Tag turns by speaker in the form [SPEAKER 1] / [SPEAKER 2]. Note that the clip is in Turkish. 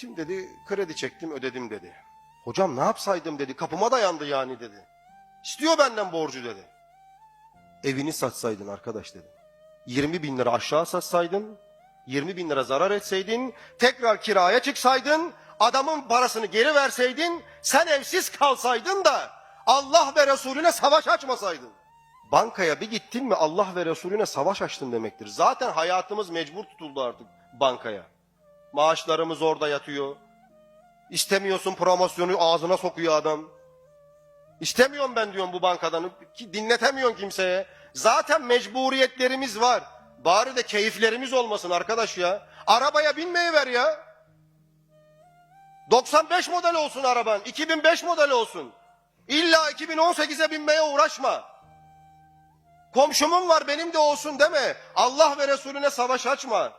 [SPEAKER 1] Şimdi dedi kredi çektim ödedim dedi. Hocam ne yapsaydım dedi kapıma dayandı yani dedi. İstiyor benden borcu dedi. Evini satsaydın arkadaş dedi. 20 bin lira aşağı satsaydın, 20 bin lira zarar etseydin, tekrar kiraya çıksaydın, adamın parasını geri verseydin, sen evsiz kalsaydın da Allah ve Resulüne savaş açmasaydın. Bankaya bir gittin mi Allah ve Resulüne savaş açtın demektir. Zaten hayatımız mecbur tutuldu artık bankaya. Maaşlarımız orada yatıyor. İstemiyorsun promosyonu ağzına sokuyor adam. İstemiyorum ben diyorum bu bankadan. Ki dinletemiyorsun kimseye. Zaten mecburiyetlerimiz var. Bari de keyiflerimiz olmasın arkadaş ya. Arabaya binmeyi ver ya. 95 model olsun araban. 2005 model olsun. İlla 2018'e binmeye uğraşma. Komşumun var benim de olsun deme. Allah ve Resulüne savaş açma.